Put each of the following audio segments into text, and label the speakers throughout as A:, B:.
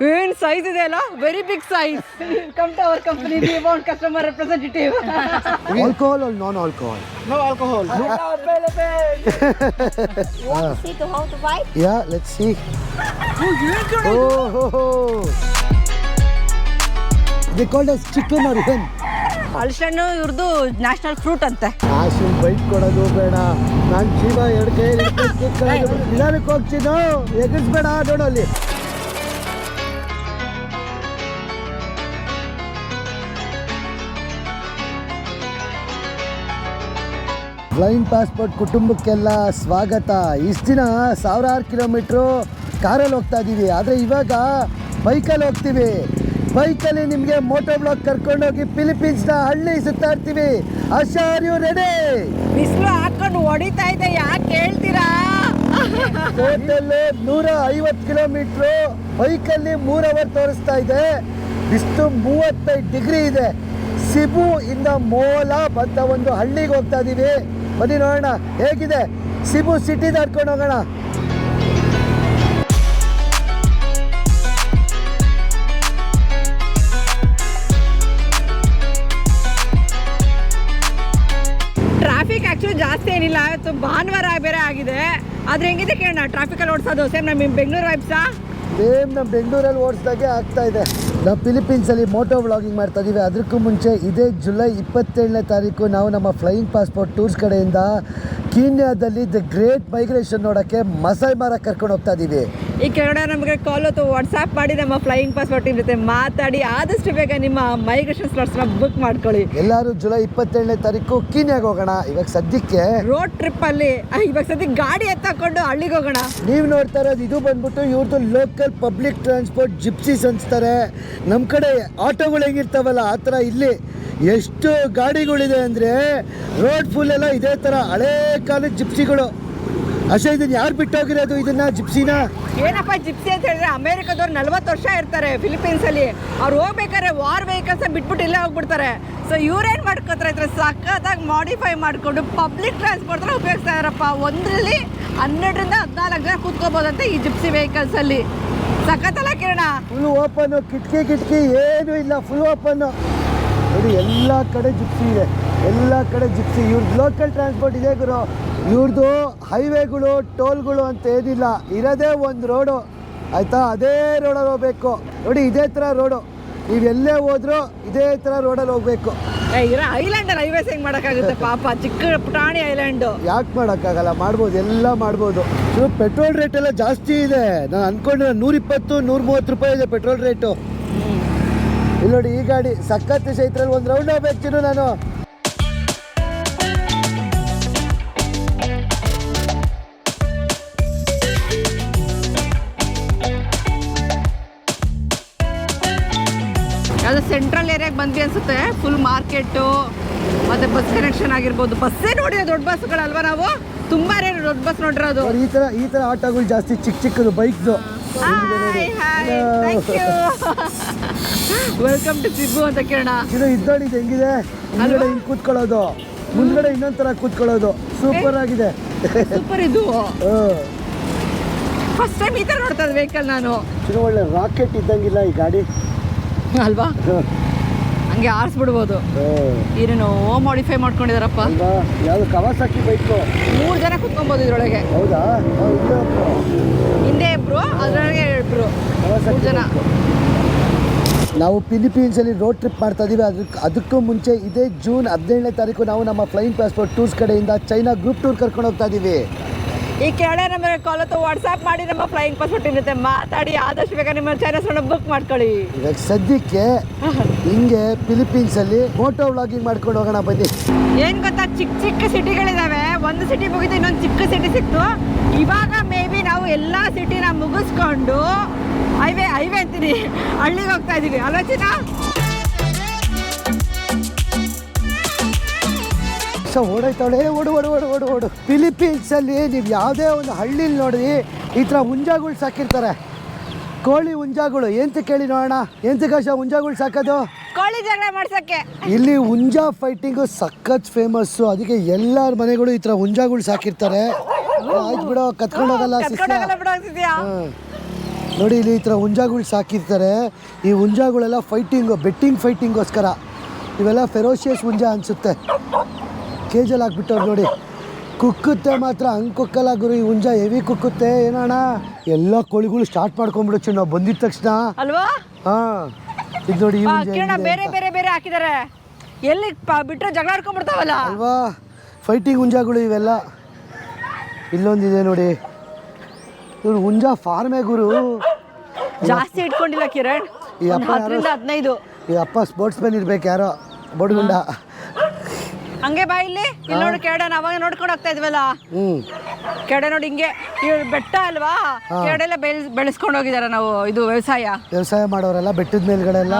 A: ಏನ್ ಸೈಜ್ ಇದೆ ಅಲ್ಲ? Very big size come to our company the amount customer representative
B: Alcohol or non-alcohol?
C: No alcohol.
D: See to how to buy?
B: Yeah, let's see. Oh, ho, oh the called as chicken or hen
A: ಹಲಸಣ್ಣು ಇವ್ರದ್ದು national fruit ಅಂತೆ.
B: ಕಾಸು bike ಕೊಡೋದು ಬೇಡ. ನಾನು ಜೀವ ಎರಡು ಕೈ ನಿಧಾನಕ್ಕೆ ಹೋಗ್ತಿದ್ದು ಎಗಸ್ಬೇಡ ನೋಡು ಫ್ಲೈನ್ ಪಾಸ್ಪೋರ್ಟ್ ಕುಟುಂಬಕ್ಕೆಲ್ಲ ಸ್ವಾಗತ. ಇಷ್ಟು ದಿನ ಸಾವಿರಾರು ಕಿಲೋಮೀಟ್ರು ಕಾರಲ್ಲಿ ಹೋಗ್ತಾ ಇದ್ದೀವಿ ಆದರೆ ಇವಾಗ ಬೈಕಲ್ಲಿ ಹೋಗ್ತೀವಿ. ಬೈಕಲ್ಲಿ ನಿಮಗೆ ಮೋಟೋ ಬ್ಲಾಕ್ ಕರ್ಕೊಂಡೋಗಿ ಫಿಲಿಪೀನ್ಸ್ನ ಹಳ್ಳಿ ಸುತ್ತಾ ಇರ್ತೀವಿ ಯು ರೆಡಿ
A: ಬಿಸಿಲು ಹಾಕೊಂಡು ಹೊಡಿತಾ ಇದೆ. ಯಾಕೆ ಹೇಳ್ತೀರಾ
B: ನೂರ ಐವತ್ತು ಕಿಲೋಮೀಟ್ರು ಬೈಕಲ್ಲಿ ಮೂರ್ ಅವರ್ ತೋರಿಸ್ತಾ ಇದೆ. ಬಿಸ್ತು ಮೂವತ್ತೈದು ಡಿಗ್ರಿ ಇದೆ. ಸಿಬು ಇಂದ ಮೋಲ ಅಂತ ಒಂದು ಹಳ್ಳಿಗೆ ಹೋಗ್ತಾ ಇದೀವಿ. ಬನ್ನಿ ನೋಡೋಣ ಹೇಗಿದೆ? ಸಿಬು ಸಿಟಿ ದಾಟ್ಕೊಂಡು ಹೋಗೋಣ.
A: ಟ್ರಾಫಿಕ್ ಆಕ್ಚುಲಿ ಜಾಸ್ತಿ ಏನಿಲ್ಲ. ಇವತ್ತು ಭಾನುವಾರ ಬೇರೆ ಆಗಿದೆ. ಆದ್ರೆ ಹೆಂಗಿದೆ ಕೇಳೋಣ? ಟ್ರಾಫಿಕಲ್ಲಿ ಓಡಿಸೋದು? ಸೇಮ್ ನಮ್ಮ ಬೆಂಗಳೂರು ವೈಬ್ಸಾ
B: ಸೇಮ್ ನಮ್ಮ ಬೆಂಗಳೂರಲ್ಲಿ ಓಡಿಸ್ದಾಗೆ ಆಗ್ತಾ ಇದೆ. ನಾವು ಫಿಲಿಪೀನ್ಸಲ್ಲಿ ಮೋಟೋ ವ್ಲಾಗಿಂಗ್ ಮಾಡ್ತಾ ಇದ್ದೀವಿ ಅದಕ್ಕೂ ಮುಂಚೆ ಇದೇ ಜುಲೈ ಇಪ್ಪತ್ತೇಳನೇ ತಾರೀಕು ನಾವು ನಮ್ಮ ಫ್ಲೈಯಿಂಗ್ ಪಾಸ್ಪೋರ್ಟ್ ಟೂರ್ಸ್ ಕಡೆಯಿಂದ ಕೀನ್ಯಾದಲ್ಲಿ ದ ಗ್ರೇಟ್ ಮೈಗ್ರೇಷನ್ ನೋಡೋಕ್ಕೆ ಮಸಾಯ್ ಮಾರ ಕರ್ಕೊಂಡು ಹೋಗ್ತಾ ಇದ್ದೀವಿ
A: ಈ ಕೆಳಗಡೆ ನಮಗೆ ಕಾಲ್ ಅಥವಾ ವಾಟ್ಸಾಪ್ ಮಾಡಿ ನಮ್ಮ ಫ್ಲೈಯಿಂಗ್ ಪಾಸ್ಪೋರ್ಟ್ ಜೊತೆ ಮಾತಾಡಿ. ಆದಷ್ಟು ಬೇಗ ನಿಮ್ಮ ಮೈಗ್ರೇಷನ್ ಸ್ಲಾಟ್ಸ್ನ ಬುಕ್ ಮಾಡ್ಕೊಳ್ಳಿ.
B: ಎಲ್ಲರೂ ಜುಲೈ ಇಪ್ಪತ್ತೇಳನೇ ತಾರೀಕು ಕೀನ್ಯಾಗ ಹೋಗೋಣ. ಇವಾಗ ಸದ್ಯಕ್ಕೆ
A: ರೋಡ್ ಟ್ರಿಪ್ ಅಲ್ಲಿ ಇವಾಗ ಸದ್ಯ ಗಾಡಿ ಎತ್ತಾಕೊಂಡು ಹಳ್ಳಿಗೆ ಹೋಗೋಣ.
B: ನೀವು ನೋಡ್ತಾ ಇರೋದು ಇದು ಬಂದ್ಬಿಟ್ಟು ಇವ್ರದ್ದು ಲೋಕಲ್ ಪಬ್ಲಿಕ್ ಟ್ರಾನ್ಸ್ಪೋರ್ಟ್ ಜಿಪ್ಸೀಸ್ ಅನ್ಸ್ತಾರೆ. ನಮ್ಮ ಕಡೆ ಆಟೋಗಳು ಹೆಂಗಿರ್ತಾವಲ್ಲ ಆ ಥರ ಇಲ್ಲಿ ಎಷ್ಟು ಗಾಡಿಗಳಿದೆ ಅಂದರೆ ರೋಡ್ ಫುಲ್ ಎಲ್ಲ ಇದೇ ಥರ ಹಳೇ ಕಾಲದ ಜಿಪ್ಸಿಗಳು ಅಷ್ಟೇ ಇದನ್ನ ಯಾರು ಬಿಟ್ಟೋಗಿರೋದು? ಇದನ್ನ ಜಿಪ್ಸಿನ?
A: ಏನಪ್ಪ ಜಿಪ್ಸಿ ಅಂತ ಹೇಳಿದ್ರೆ ಅಮೆರಿಕದವ್ರು ನಲ್ವತ್ತು ವರ್ಷ ಇರ್ತಾರೆ ಫಿಲಿಪೀನ್ಸ್ ಅಲ್ಲಿ ಅವ್ರು ಹೋಗ್ಬೇಕಾದ್ರೆ ವಾರ್ ವೆಹಿಕಲ್ಸ್ ಬಿಟ್ಬಿಟ್ಟು ಇಲ್ಲೇ ಹೋಗ್ಬಿಡ್ತಾರೆ. ಸೊ ಇವ್ರೇನ್ ಮಾಡ್ಕೋತಾರೆ ಇದ್ರೆ ಸಖತ್ತಾಗಿ ಮಾಡಿಫೈ ಮಾಡಿಕೊಂಡು ಪಬ್ಲಿಕ್ ಟ್ರಾನ್ಸ್ಪೋರ್ಟ್ ಉಪಯೋಗಿಸ್ತಾ ಇದಾರಪ್ಪ ಒಂದ್ರಲ್ಲಿ ಹನ್ನೆರಡರಿಂದ ಹದಿನಾಲ್ಕು ಜನ ಕೂತ್ಕೋಬೋದಂತೆ ಈ ಜಿಪ್ಸಿ ವೆಹಿಕಲ್ಸ್ ಅಲ್ಲಿ. ಸಖತ್ತಲ್ಲ ಕಿರಣ?
B: ಫುಲ್ ಓಪನ್ ಕಿಟಕಿ ಕಿಟಕಿ ಏನು ಇಲ್ಲ ಫುಲ್ ಓಪನ್ ನೋಡಿ ಎಲ್ಲ ಕಡೆ ಜಿಪ್ಸಿ ಇದೆ. ಎಲ್ಲ ಕಡೆ ಜಿಪ್ಸಿ. ಇವ್ರದ್ದು ಲೋಕಲ್ ಟ್ರಾನ್ಸ್ಪೋರ್ಟ್ ಇದೆ ಗುರು. ಇವ್ರದ್ದು ಹೈವೇಗಳು ಟೋಲ್ಗಳು ಅಂತ ಏನಿಲ್ಲ. ಇರೋದೇ ಒಂದು ರೋಡು. ಆಯಿತಾ? ಅದೇ ರೋಡಲ್ಲಿ ಹೋಗ್ಬೇಕು. ನೋಡಿ ಇದೇ ಥರ ರೋಡು. ನೀವು ಎಲ್ಲೇ ಹೋದ್ರು ಇದೇ ಥರ ರೋಡಲ್ಲಿ ಹೋಗ್ಬೇಕು.
A: ಇರೋ ಐಲ್ಯಾಂಡ್ ಅಲ್ಲಿ ಹೈವೇಸ್ ಹೆಂಗ್ ಮಾಡೋಕ್ಕಾಗುತ್ತೆ ಪಾಪ. ಚಿಕ್ಕ ಪುಟಾಣಿ ಐಲ್ಯಾಂಡ್.
B: ಯಾಕೆ ಮಾಡೋಕ್ಕಾಗಲ್ಲ? ಮಾಡ್ಬೋದು ಎಲ್ಲ ಮಾಡ್ಬೋದು. ಪೆಟ್ರೋಲ್ ರೇಟ್ ಎಲ್ಲ ಜಾಸ್ತಿ ಇದೆ. ನಾನು ಅಂದ್ಕೊಂಡ್ರೆ ನೂರಿಪ್ಪತ್ತು ನೂರ ಮೂವತ್ತು ರೂಪಾಯಿ ಇದೆ ಪೆಟ್ರೋಲ್ ರೇಟು. ಇಲ್ಲಿ ನೋಡಿ ಈ ಗಾಡಿ ಸಖತ್ ಚೈತ್ರಲ್ಲಿ ಒಂದು ರೌಂಡ್ ಹೋಗ್ಬೇಕು ನಾನು.
A: ಯಾವ್ದೋ ಸೆಂಟ್ರಲ್ ಏರಿಯಾಗೆ ಬಂದ್ವಿ ಅನ್ಸುತ್ತೆ. ಫುಲ್ ಮಾರ್ಕೆಟು ಮತ್ತೆ ಬಸ್ ಕನೆಕ್ಷನ್ ಆಗಿರ್ಬೋದು. ಬಸ್ಸೇ ನೋಡಿ ದೊಡ್ಡ ಬಸ್ಗಳಲ್ವಾ ನಾವು? ತುಂಬಾ ರೇ ದೊಡ್ಡ ಬಸ್ ನೋಡಿರೋದು.
B: ನೋಡಿ, ಈ ಥರ ಈ ಥರ ಆಟೋಗಳು ಜಾಸ್ತಿ ಚಿಕ್ಕ ಚಿಕ್ಕದು ಬೈಕ್ದು
A: ವೆಲ್ಕಮ್ ಟು ಸಿಬ್ಬು ಅಂತ ಕೇಳೋಣ.
B: ಇದು ಇದ್ದೋಡಿ ಇದು ಹೆಂಗಿದೆ? ಹಿಂದ್ಗಡೆ ಹಿಂಗೆ ಕೂತ್ಕೊಳ್ಳೋದು. ಮುಂದ್ಗಡೆ ಇನ್ನೊಂದ್ ಥರ ಕೂತ್ಕೊಳ್ಳೋದು ಸೂಪರ್ ಆಗಿದೆ.
A: ಸೂಪರ್ ಇದು. ಫಸ್ಟ್ ಟೈಮ್ ಈ ಥರ ನೋಡ್ತಾ ವೆಹಿಕಲ್ ನಾನು.
B: ಒಳ್ಳೆ ರಾಕೆಟ್ ಇದ್ದಂಗಿಲ್ಲ ಈ ಗಾಡಿ.
A: ಅಲ್ವಾ. ಹಂಗೆ ಆರಿಸ್ಬಿಡ್ಬೋದು. ಏನೇನೋ ಮಾಡಿಫೈ ಮಾಡ್ಕೊಂಡಿದಾರಪ್ಪ.
B: ಯಾವುದು ಕವಾಸಾಕಿ ಬೈಕು
A: ಮೂರು ಜನ ಕುತ್ಕೊಬೋದು ಇದ್ರೊಳಗೆ.
B: ಹೌದಾ? ಹೌದು,
A: ಇಬ್ರು ಅದ್ರೊಳಗೆ ಇಬ್ರು. ಮೂರು ಜನ.
B: ನಾವು ನಾವು ಫಿಲಿಪೀನ್ಸಲ್ಲಿ ರೋಡ್ ಟ್ರಿಪ್ ಮಾಡ್ತಾ ಇದೀವಿ. ಅದಕ್ಕೆ ಅದಕ್ಕೂ ಮುಂಚೆ ಇದೇ ಜೂನ್ ಹದಿನೇಳನೇ ತಾರೀಕು ನಾವು ನಮ್ಮ ಫ್ಲೈಯಿಂಗ್ ಪಾಸ್ಪೋರ್ಟ್ ಟೂರ್ಸ್ ಕಡೆಯಿಂದ ಚೈನಾ ಗ್ರೂಪ್ ಟೂರ್ ಕರ್ಕೊಂಡು ಹೋಗ್ತಾ ಇದೀವಿ.
A: ಈ ಕೆಳಗಡೆ ನಮಗೆ ಕಾಲ್ ಅಥವಾ ವಾಟ್ಸ್ಆಪ್ ಮಾಡಿ ನಮ್ಮ ಫ್ಲೈಯಿಂಗ್ ಪಾಸ್ಪೋರ್ಟ್ ಇರುತ್ತೆ ಮಾತಾಡಿ ಆದಷ್ಟು ಬೇಗ ನಿಮ್ಮ ಚಾನಲ್ಸ್ ಬುಕ್ ಮಾಡ್ಕೊಳ್ಳಿ.
B: ಇವಾಗ ಸದ್ಯಕ್ಕೆ ಹಿಂಗೆ ಫಿಲಿಪೀನ್ಸಲ್ಲಿ ಫೋಟೋ ವ್ಲಾಗಿಂಗ್ ಮಾಡ್ಕೊಂಡು ಹೋಗೋಣ ಬನ್ನಿ.
A: ಏನ್ ಗೊತ್ತಾ? ಚಿಕ್ಕ ಚಿಕ್ಕ ಸಿಟಿಗಳಿದಾವೆ ಒಂದು ಸಿಟಿ ಮುಗಿದು ಇನ್ನೊಂದು ಚಿಕ್ಕ ಸಿಟಿ ಸಿಕ್ತು. ಇವಾಗ ಮೇ ಬಿ ನಾವು ಎಲ್ಲಾ ಸಿಟಿನ ಮುಗಿಸ್ಕೊಂಡು ಹೈವೇ ಹೈವೇ ಅಂತೀನಿ. ಹಳ್ಳಿಗೆ ಹೋಗ್ತಾ ಇದೀವಿ. ಆಲೋಚನ
B: ಸೊ ಓಡೋಯ್ತವಳೆ ಓಡು ಓಡು ಓಡು ಓಡು ಓಡು. ಫಿಲಿಪೀನ್ಸಲ್ಲಿ ನೀವು ಯಾವುದೇ ಒಂದು ಹಳ್ಳಿಲಿ ನೋಡಿ ಈ ಥರ ಹುಂಜಾಗಳು ಸಾಕಿರ್ತಾರೆ. ಕೋಳಿ ಹುಂಜಾಗಳು ಎಂತ ಕೇಳಿ ನೋಡೋಣ. ಎಂತಕ್ಕಶ ಹುಂಜಾಗಳು ಸಾಕೋದು?
A: ಕೋಳಿ ಜಗಳ ಮಾಡ್ಸಕ್ಕೆ.
B: ಇಲ್ಲಿ ಹುಂಜಾ ಫೈಟಿಂಗು ಸಖತ್ ಫೇಮಸ್ಸು ಅದಕ್ಕೆ ಎಲ್ಲರ ಮನೆಗಳು ಈ ಥರ ಹುಂಜಾಗಳು ಸಾಕಿರ್ತಾರೆ. ಆಯ್ತು ಬಿಡೋ ಕತ್ಕೊಂಡು ಹೋಗಲ್ಲ ನೋಡಿ ಇಲ್ಲಿ ಈ ಥರ ಹುಂಜಾಗಳು ಸಾಕಿರ್ತಾರೆ. ಈ ಹುಂಜಾಗಳೆಲ್ಲ ಫೈಟಿಂಗು ಬೆಟ್ಟಿಂಗ್ ಫೈಟಿಂಗೋಸ್ಕರ ಇವೆಲ್ಲ ಫೆರೋಷಿಯಸ್ ಹುಂಜ ಅನಿಸುತ್ತೆ. ಕೇಜಲ್ಲಿ ಹಾಕ್ಬಿಟ್ಟವ್ರು ನೋಡಿ. ಕುಕ್ಕುತ್ತೆ ಮಾತ್ರ ಹಂಗೆ ಕುಕ್ಕಲ್ಲ ಗುರು ಈ ಹುಂಜ ಹೆವಿ ಕುಕ್ಕುತ್ತೆ ಏನಣ್ಣ? ಎಲ್ಲ ಕೋಳಿಗಳು ಸ್ಟಾರ್ಟ್ ಮಾಡ್ಕೊಂಡ್ಬಿಡುತ್ತೆ ನಾವು ಬಂದಿದ ತಕ್ಷಣ.
A: ಅಲ್ವಾ?
B: ಹಾಂ. ಇದು ನೋಡಿ ಈ
A: ಆ,
B: ಹುಂಜ
A: ಕಿರಣ ಬೇರೆ ಬೇರೆ ಬೇರೆ ಹಾಕಿದ್ದಾರೆ ಎಲ್ಲಿ ಬಿಟ್ಟರೆ ಬಿಟ್ರೆ ಜಗಳ ಆಡ್ಕೊಂಡ್ಬಿಡ್ತಾವಲ್ಲ?
B: ಅಲ್ವಾ? ಫೈಟಿಂಗ್ ಹುಂಜಗಳು ಇವೆಲ್ಲ. ಇಲ್ಲೊಂದಿದೆ ನೋಡಿ. ಇವ್ರು ಹುಂಜ ಫಾರ್ಮೇ ಗುರು.
A: ಜಾಸ್ತಿ ಇಟ್ಕೊಂಡಿಲ್ಲ ಕಿರಣ್.
B: ಈ
A: ಒಂದ್
B: ಅಪ್ಪ ಯಾರೋ-
A: ಹತ್ತರಿಂದ ಹದಿನೈದು.
B: ಈ ಅಪ್ಪ ಸ್ಪೋರ್ಟ್ಸ್ ಮ್ಯಾನ್ ಇರ್ಬೇಕು ಯಾರೋ ಬಡ್ಗುಂಡ.
A: ಹಂಗೆ ಬಾ ಇಲ್ಲಿ. ಇಲ್ಲಿ ನೋಡಿ ಕೆಡನ ಅವಾಗ ನೋಡ್ಕೊಂಡು ಹೋಗ್ತಾ ಇದ್ವಲ್ಲ?
B: ಹ್ಞೂ
A: ಕೆರಡೆ ನೋಡಿ ಹಿಂಗೆ ಬೆಟ್ಟ ಅಲ್ವಾ? ಕೆಡೆಲ್ಲ ಬೆಳ್ ಬೆಳೆಸ್ಕೊಂಡು ಹೋಗಿದಾರ ನಾವು ಇದು ವ್ಯವಸಾಯ.
B: ವ್ಯವಸಾಯ ಮಾಡೋರೆಲ್ಲ ಬೆಟ್ಟದ ಮೇಲ್ಗಡೆ ಎಲ್ಲ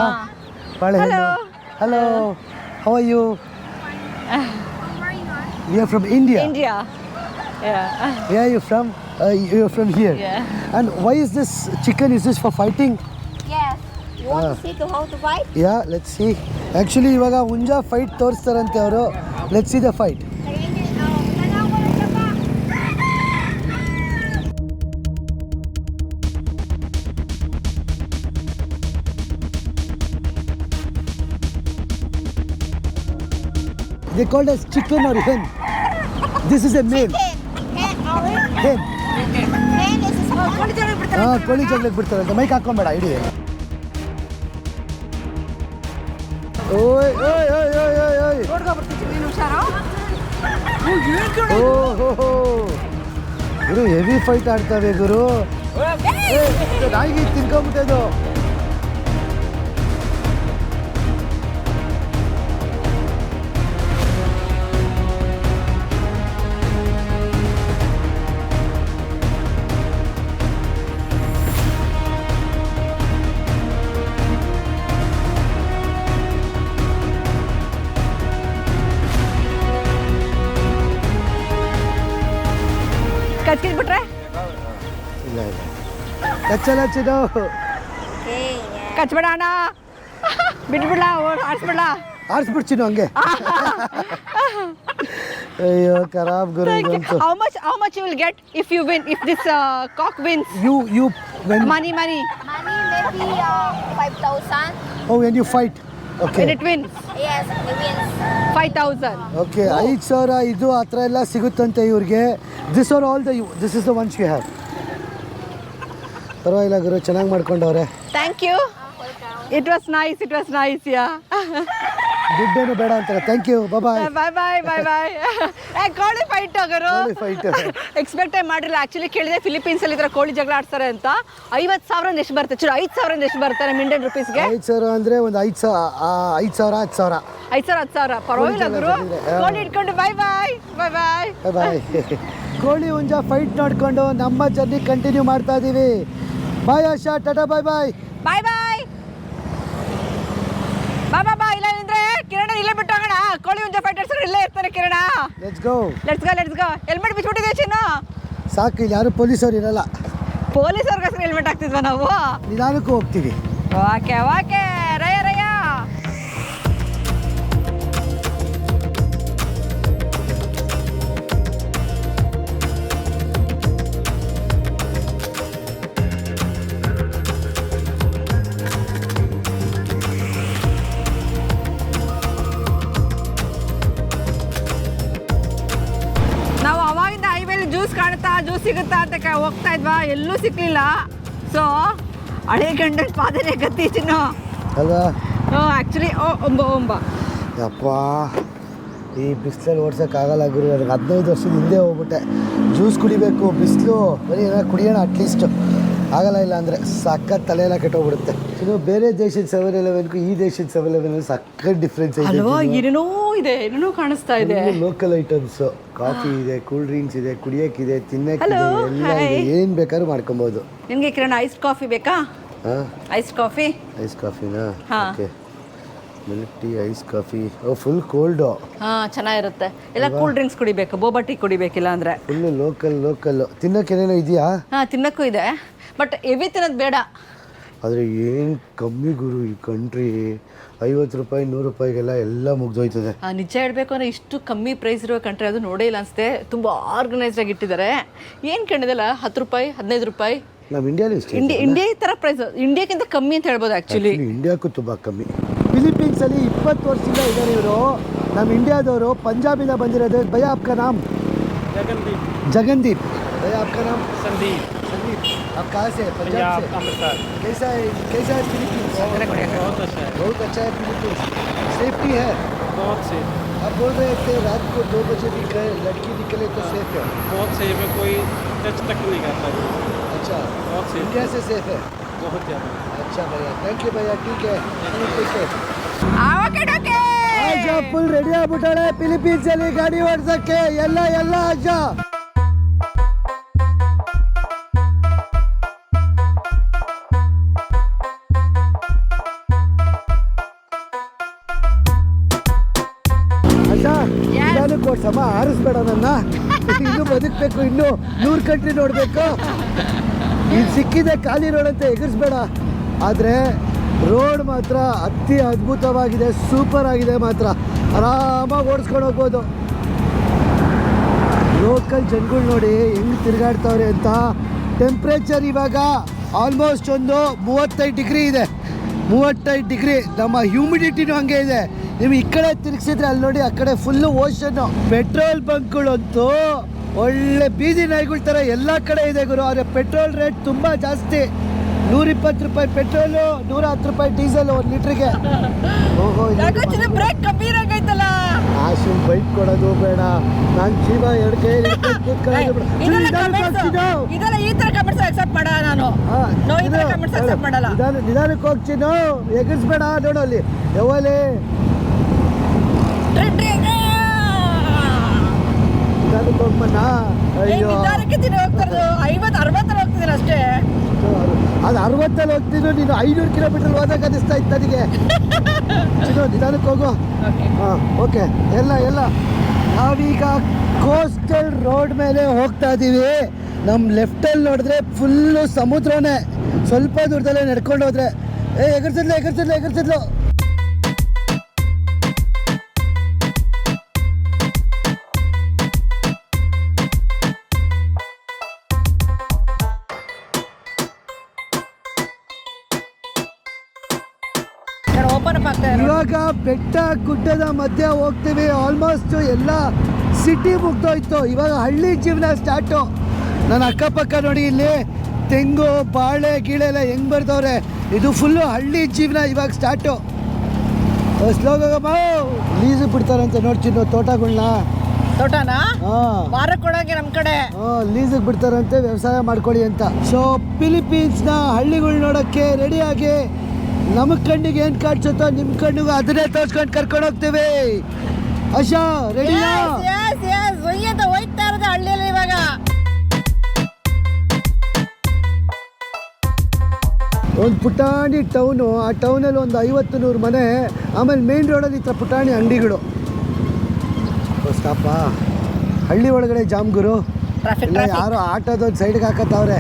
B: ಬಾಳೆಹಣ್ಣು hello how are you are from India India
A: yeah
B: you from you are from
D: here and why
B: is
D: this chicken is this for fighting
B: yeah let's see actually ಇವಾಗ ಹುಂಜ ಫೈಟ್ ತೋರಿಸ್ತಾರಂತೆ ಅವರು. Let's see the fight they called as chicken or hen this is a male
D: Hen, Hen. Is small.
B: ಹಾಂ ಕೋಳಿ ಜಗ್ಲಕ್ಕೆ ಬಿಡ್ತಾರಂತೆ. Mic ಹಾಕೊಂಬೇಡ ಇಡಿ ಓಯ್ ಓಯ್ ಓಯ್ ಓಯ್ ಓಯ್ ಓಯ್. ಓ ಹೋ ಹೋ ಗುರು ಹೆವಿ ಫೈಟ್ ಆಡ್ತವೆ ಗುರು. ನಾಯಿಗೆ ತಿನ್ಕೊಂಬಿಟ್ಟದು ಕಚ್ಚಲ ಚಿದು
D: Okay, yeah.
A: ಕಚ್ಬೇಡ ಅಣ್ಣ ಬಿಟ್ಬಿಡ್ಲ ಆಡ್ಸ್ಬಿಡ್ಲ.
B: ಆಡ್ಸ್ಬಿಡ್ಚಿನ ಹಂಗೆ. ಅಯ್ಯೋ ಖರಾಬ್ ಗುರು
A: how much how much you will get if you win if this cock wins
B: you you when
A: money money
D: Money maybe uh, 5,000.
B: Oh when you fight okay
A: when it win
D: Yes, he wins.
A: Five thousand
B: okay ಐದು ಸಾವಿರ ಇದು ಆ ಥರ ಎಲ್ಲ ಸಿಗುತ್ತಂತೆ ಇವ್ರಿಗೆ. This are all the you this is the ones you have ಪರವಾಗಿಲ್ಲ ಗುರು ಚೆನ್ನಾಗಿ ಮಾಡ್ಕೊಂಡವ್ರೆ.
A: Thank you it was nice it was nice yeah
B: ದುಡ್ಡೇನು ಬೇಡ ಅಂತಾರೆ. ಥ್ಯಾಂಕ್ ಯು ಬಾಯ್
A: ಬಾಯ್ ಬಾಯ್ ಬಾಯ್ ಬಾಯ್ ಕೋಳಿ ಫೈಟ್ ಹೋಗರು
B: ಫೈಟ್
A: ಎಕ್ಸ್ಪೆಕ್ಟೇ ಮಾಡಿರಲಿಲ್ಲ ಆಕ್ಚುಲಿ ಕೇಳಿದೆ ಫಿಲಿಪೀನ್ಸ್ ಅಲ್ಲಿ ಈ ಥರ ಕೋಳಿ ಜಗಳ ಆಡ್ತಾರೆ ಅಂತ. ಐವತ್ತು ಸಾವಿರ ಎಷ್ಟು ಬರುತ್ತೆ? ಚೂರು ಐದು ಸಾವಿರ ಎಷ್ಟು ಬರ್ತಾರೆ ಇಂಡಿಯನ್ ರುಪೀಸ್ಗೆ
B: ಐದು ಸಾವಿರ ಅಂದರೆ ಒಂದು ಐದು ಸಾವಿರ ಐದು ಸಾವಿರ ಹತ್ತು ಸಾವಿರ.
A: ಐದು ಸಾವಿರ ಹತ್ತು ಸಾವಿರ. ಪರವಾಗಿಲ್ಲ ಗುರು. ಕೋಳಿ ಇಟ್ಕೊಂಡು ಬಾಯ್ ಬಾಯ್ ಬಾಯ್ ಬಾಯ್
B: ಬಾಯ್ ಕೋಳಿ ಹುಂಜ ಫೈಟ್ ನೋಡಿಕೊಂಡು ನಮ್ಮ ಜರ್ನಿ ಕಂಟಿನ್ಯೂ ಮಾಡ್ತಾ ಇದ್ದೀವಿ ಬಾಯ್ ಆಶಾ ಟಾಟಾ ಬಾಯ್ ಬಾಯ್
A: ಬಾಯ್ ಬಾಯ್ ಬಾ ಬಾ ಬಾ ಇಲ್ಲ ಅಂದ್ರೆ ಕಿರಣ ಇಲ್ಲೇ ಬಿಟ್ಟು ಹೋಗೋಣ. ಕೋಳಿ ಉಂಜ ಫೈಟರ್ಸ್ ಇಲ್ಲೇ ಇರ್ತಾರೆ ಕಿರಣ.
B: Let's go
A: let's go let's go helmet ಬಿಚ್ಬಿಟ್ಟಿದೆ ಚಿನ್ನು?
B: ಸಾಕು ಇಲ್ಲಿ ಯಾರು ಪೊಲೀಸವ್ರು ಇರಲ್ಲ.
A: ಪೊಲೀಸ್ ಪೊಲೀಸವ್ರಿಗೋಸ್ಕರ ಹೆಲ್ಮೆಟ್ ಹಾಕ್ತಿದ್ವಾ ನಾವು?
B: ನಿಧಾನಕ್ಕೂ ಹೋಗ್ತೀವಿ.
A: ಓಕೆ ಓಕೆ ಸಿಗುತ್ತಾ ಅಂತ ಕ- ಹೋಗ್ತಾ ಇದ್ವಾ? ಎಲ್ಲೂ ಸಿಕ್ಲಿಲ್ಲ. ಸೊ ಹಳೆ ಗಂಡನ ಪಾದನೆ ಗತಿ ಚಿನ್ನು.
B: ಅಲ್ವಾ
A: ಆ್ಯಕ್ಚುಲಿ ಓ ಒಂಬ ಒಂಬ.
B: ಯಪ್ಪ ಈ ಬಿಸಿಲಲ್ಲಿ ಓಡ್ಸೋಕ್ಕಾಗಲ್ಲ ಗುರು. ನನಗೆ ಹದಿನೈದು ವರ್ಷದ ಹಿಂದೆ ಹೋಗ್ಬಿಟ್ಟೆ. ಜ್ಯೂಸ್ ಕುಡಿಬೇಕು ಬಿಸಿಲು. ಬರೀ ಏನಾರು ಕುಡಿಯೋಣ ಅಟ್ಲೀಸ್ಟ್ ಆಗಲ್ಲ ಇಲ್ಲ ಅಂದರೆ ಸಖತ್ ತಲೆಯೆಲ್ಲ ಕೆಟ್ಟೋಗ್ಬಿಡುತ್ತೆ. ಇನ್ನು ಬೇರೆ ದೇಶದ ಸೆವೆನ್ ಎಲೆವೆನ್ಗೂ ಈ ದೇಶದ ಸೆವೆನ್ ಎಲೆವೆನ್ ಸಖತ್ ಡಿಫ್ರೆನ್ಸ್
A: ಅಲ್ವಾ?
B: ಐತೆ
A: ಏನೇನೋ ಇದೆ ಏನೇನೋ ಕಾಣಿಸ್ತಾ ಇದೆ.
B: ಲೋಕಲ್ ಐಟಮ್ಸ್ ಕಾಫಿ ಇದೆ ಕೂಲ್ ಡ್ರಿಂಕ್ಸ್ ಇದೆ ಕುಡಿಯೋಕ್ಕಿದೆ ತಿನ್ನಕ್ಕಿದೆ ಎಲ್ಲ ಇದೆ. ಏನು ಬೇಕಾದ್ರೂ ಮಾಡ್ಕೊಬೋದು.
A: ನಿಮಗೆ ಕಿರಣ ಐಸ್ ಕಾಫಿ ಬೇಕಾ?
B: ಹಾಂ?
A: Ice coffee
B: ice ಕಾಫಿನಾ. Okay milk tea ice coffee oh full cold
A: ಹಾಂ ಚೆನ್ನಾಗಿರುತ್ತೆ. ಎಲ್ಲ ಕೂಲ್ ಡ್ರಿಂಕ್ಸ್ ಕುಡಿಬೇಕು ಬೋಬಾ ಟೀ ಕುಡಿಬೇಕಿಲ್ಲ ಅಂದರೆ.
B: ಫುಲ್ ಲೋಕಲ್ ಲೋಕಲ್ ತಿನ್ನೋಕೆ ಏನೇನೋ ಇದೆಯಾ?
A: ಹಾಂ ತಿನ್ನಕ್ಕೂ ಇದೆ. ಬಟ್ ಎವಿ ತಿನ್ನೋದು ಬೇಡ.
B: ಆದರೆ ಏನು ಕಮ್ಮಿ ಗುರು ಈ ಕಂಟ್ರಿ ಐವತ್ತು ರೂಪಾಯಿ ನೂರು ರೂಪಾಯಿಗೆಲ್ಲ ಎಲ್ಲ ಮುಗ್ದೋಯ್ತದೆ.
A: ಆ, ನಿಜ ಹೇಳಬೇಕು ಅಂದರೆ ಇಷ್ಟು ಕಮ್ಮಿ ಪ್ರೈಸ್ ಇರೋ ಕಂಟ್ರಿ ಅದು ನೋಡೇ ಇಲ್ಲ ಅನಿಸುತ್ತೆ. ತುಂಬ ಆರ್ಗನೈಸ್ಡ್ ಆಗಿ ಇಟ್ಟಿದ್ದಾರೆ. ಏನು ಕಂಡಿದಲ್ಲ ಹತ್ತು ರೂಪಾಯಿ ಹದಿನೈದು ರೂಪಾಯಿ?
B: ನಮ್ಮ ಇಂಡಿಯಾದಲ್ಲಿ
A: ಇಂಡಿಯಾ ಇಂಡಿಯಾ ಈ ಥರ ಪ್ರೈಸ್ ಇಂಡಿಯಾಕ್ಕಿಂತ ಕಮ್ಮಿ ಅಂತ ಹೇಳ್ಬೋದು ಆ್ಯಕ್ಚುಲಿ
B: ಇಂಡಿಯಾಕ್ಕೂ ತುಂಬ ಕಮ್ಮಿ. ಫಿಲಿಪೀನ್ಸಲ್ಲಿ ಇಪ್ಪತ್ತು ವರ್ಷದಿಂದ ಇದ್ದಾರೆ ಇವರು. ನಮ್ಮ ಇಂಡಿಯಾದವರು ಪಂಜಾಬಿಂದ ಬಂದಿರೋದು ಭಯ ಅಪ್ಕ ನಾಮ್? ಜಗನ್ದೀಪ್. ಜಗನ್ದೀಪ್. ಭಯ ಅಪ್ಕ
C: ನಾಮ್?
B: ಸಂದೀಪ್. आप कहाँ से हैं? पंजाब
C: पंजाब
B: से
C: अमृतसर
B: कैसा है कैसा है फिलीपींस
C: बहुत अच्छा है
B: बहुत अच्छा है फिलीपींस सेफ्टी है
C: बहुत सेफ
B: आप बोल रहे थे रात को दो बजे भी गए लड़की निकले तो सेफ है
C: बहुत सेफ है कोई टच तक नहीं करता
B: अच्छा
C: बहुत सेफ
B: इंडिया से सेफ है
C: बहुत ज़्यादा
B: अच्छा भैया थैंक यू भैया ठीक है ठीक है
A: ಆವಕಾಡೋಕೆ
B: ಆಜ ಫುಲ್ ರೆಡಿ ಆಗ್ಬಿಟ್ಟಾಳೆ ಫಿಲಿಪೀನ್ಸ್ ಅಲ್ಲಿ ಗಾಡಿ ಓಡ್ಸಕ್ಕೆ ಎಲ್ಲ ಎಲ್ಲ ಅಜ್ಜ ಅಜ್ಜ ಓಡ್ಸಮ್ಮ ಆರಿಸ್ಬೇಡ ನನ್ನ. ಇನ್ನು ಬದುಕಬೇಕು, ಇನ್ನು ನೂರು ಕಂಟ್ರಿ ನೋಡಬೇಕು. ಇದು ಸಿಕ್ಕಿದೆ ಖಾಲಿ ರೋಡ್ ಅಂತ ಎಗರಿಸ್ಬೇಡ. ಆದರೆ ರೋಡ್ ಮಾತ್ರ ಅತಿ ಅದ್ಭುತವಾಗಿದೆ, ಸೂಪರ್ ಆಗಿದೆ ಮಾತ್ರ. ಆರಾಮಾಗಿ ಓಡಿಸ್ಕೊಂಡು ಹೋಗ್ಬೋದು. ಲೋಕಲ್ ಜನಗಳು ನೋಡಿ ಹೆಂಗ್ ತಿರುಗಾಡ್ತಾವ್ರೆ ಅಂತ. ಟೆಂಪ್ರೇಚರ್ ಇವಾಗ ಆಲ್ಮೋಸ್ಟ್ ಒಂದು ಮೂವತ್ತೈದು ಡಿಗ್ರಿ ಇದೆ. ಮೂವತ್ತೈದು ಡಿಗ್ರಿ ನಮ್ಮ ಹ್ಯೂಮಿಡಿಟಿನೂ ಹಂಗೆ ಇದೆ. ನೀವು ಈ ಕಡೆ ತಿರುಗಿಸಿದ್ರೆ ಅಲ್ಲಿ ನೋಡಿ ಆ ಕಡೆ ಫುಲ್ಲು ಓಷನ್ನು ಪೆಟ್ರೋಲ್ ಬಂಕ್ಗಳಂತೂ ಒಳ್ಳೆ ಬೀದಿ ನಾಯಿಗಳ ಥರ ಎಲ್ಲ ಕಡೆ ಇದೆ ಗುರು. ಆದರೆ ಪೆಟ್ರೋಲ್ ರೇಟ್ ತುಂಬ ಜಾಸ್ತಿ. ನೂರಿಪ್ಪತ್ತು ರೂಪಾಯಿ ಪೆಟ್ರೋಲು ನೂರ ಹತ್ತು ರೂಪಾಯಿ ಡೀಸೆಲ್ ಒಂದು ಲೀಟ್ರಿಗೆ. ಓಹೋ
A: ಬ್ರೇಕ್ ಕಮ್ಮಿ ಆಗೈತಲ್ಲ.
B: ಆಶು ಬೈಕ್ ಕೊಡೋದು ಬೇಡ. ನಾನು ಜೀವ ಎರಡು.
A: ಇದೆಲ್ಲ
B: ನಿಧಾನಕ್ಕೆ ಹೋಗ್ತೀನೋ ಎಗರ್ಸ್ಬೇಡ ನೋಡು ಅಲ್ಲಿ. ಯಾವಲ್ಲಿ? ನಿಧಾನಕ್ಕೆ ಅಯ್ಯೋ.
A: ಐವತ್ತು ಅರವತ್ತರ ಹೋಗ್ತಿದ್ದೀನಿ ಅಷ್ಟೇ
B: ಅದು. ಅರವತ್ತಲ್ಲಿ ಹೋಗ್ತಿದ್ರು ನೀನು ಐನೂರು ಕಿಲೋಮೀಟರ್ ಹೋದಾಗ ಅನಿಸ್ತಾ ಇತ್ತು ನನಗೆ ಚಿನ್ನು ನಿಧಾನಕ್ಕೆ ಹೋಗು. ಹಾಂ ಓಕೆ. ಎಲ್ಲ ಎಲ್ಲ. ನಾವೀಗ ಕೋಸ್ಟಲ್ ರೋಡ್ ಮೇಲೆ ಹೋಗ್ತಾ ಇದ್ದೀವಿ ನಮ್ಮ ಲೆಫ್ಟಲ್ಲಿ ನೋಡಿದ್ರೆ ಫುಲ್ಲು ಸಮುದ್ರನೇ. ಸ್ವಲ್ಪ ದೂರದಲ್ಲೇ ನಡ್ಕೊಂಡು ಹೋದ್ರೆ. ಏ ಎಗರ್ಸಿದ್ಲು ಎಗರ್ಸಿದ್ಲು ಎಗರ್ಸಿದ್ಲು ಇವಾಗ ಬೆಟ್ಟ ಗುಡ್ಡದ ಮಧ್ಯೆ ಹೋಗ್ತೀವಿ. ಆಲ್ಮೋಸ್ಟ್ ಎಲ್ಲ ಸಿಟಿ ಮುಗ್ದೋಯ್ತು. ಇವಾಗ ಹಳ್ಳಿ ಜೀವನ ಸ್ಟಾರ್ಟು ನನ್ನ ಅಕ್ಕಪಕ್ಕ ನೋಡಿ ಇಲ್ಲಿ ತೆಂಗು ಬಾಳೆ ಗಿಳೆ ಎಲ್ಲ ಹೆಂಗ್ ಬರ್ದವ್ರೆ. ಇದು ಫುಲ್ಲು ಹಳ್ಳಿ ಜೀವನ ಇವಾಗ ಸ್ಟಾರ್ಟು ಸ್ಲೋಗಮ್ಮ ಲೀಸ್ ಬಿಡ್ತಾರಂತೆ ನೋಡ್ತೀನಿ ತೋಟಗಳನ್ನ
A: ತೋಟನ?
B: ಹಾಂ.
A: ಮಾರಕ್ ಕೊಡೋಂಗೆ ನಮ್ ಕಡೆ.
B: ಲೀಸಿಗೆ ಬಿಡ್ತಾರಂತೆ ವ್ಯವಸಾಯ ಮಾಡ್ಕೊಳ್ಳಿ ಅಂತ. ಸೊ ಫಿಲಿಪೀನ್ಸ್ನ ಹಳ್ಳಿಗಳು ನೋಡೋಕ್ಕೆ ರೆಡಿಯಾಗಿ ನಮ್ಮ ಕಣ್ಣಿಗೆ ಏನು ಕಾಣಿಸುತ್ತೋ ನಿಮ್ಮ ಕಣ್ಣಿಗೂ ಅದನ್ನೇ ತೋರ್ಸ್ಕೊಂಡು ಕರ್ಕೊಂಡು ಹೋಗ್ತೀವಿ. ಅಶಾ
A: ರೆಡಿ ಹೋಯ್ತಾ ಇರೋದು ಹಳ್ಳಿಯಲ್ಲಿ ಇವಾಗ.
B: ಒಂದು ಪುಟಾಣಿ ಟೌನು ಆ ಟೌನಲ್ಲಿ ಒಂದು ಐವತ್ತು ನೂರು ಮನೆ ಆಮೇಲೆ ಮೇನ್ ರೋಡಲ್ಲಿ ಈ ಥರ ಪುಟಾಣಿ ಅಂಗಡಿಗಳು. ಸ್ಟಾಪ ಹಳ್ಳಿ ಒಳಗಡೆ ಜಾಮ್ ಗುರು.
A: ಟ್ರಾಫಿಕ್
B: ಇಲ್ಲ ಯಾರೋ ಆಟೋದೊಂದು ಸೈಡ್ಗೆ ಹಾಕತ್ತವ್ರೆ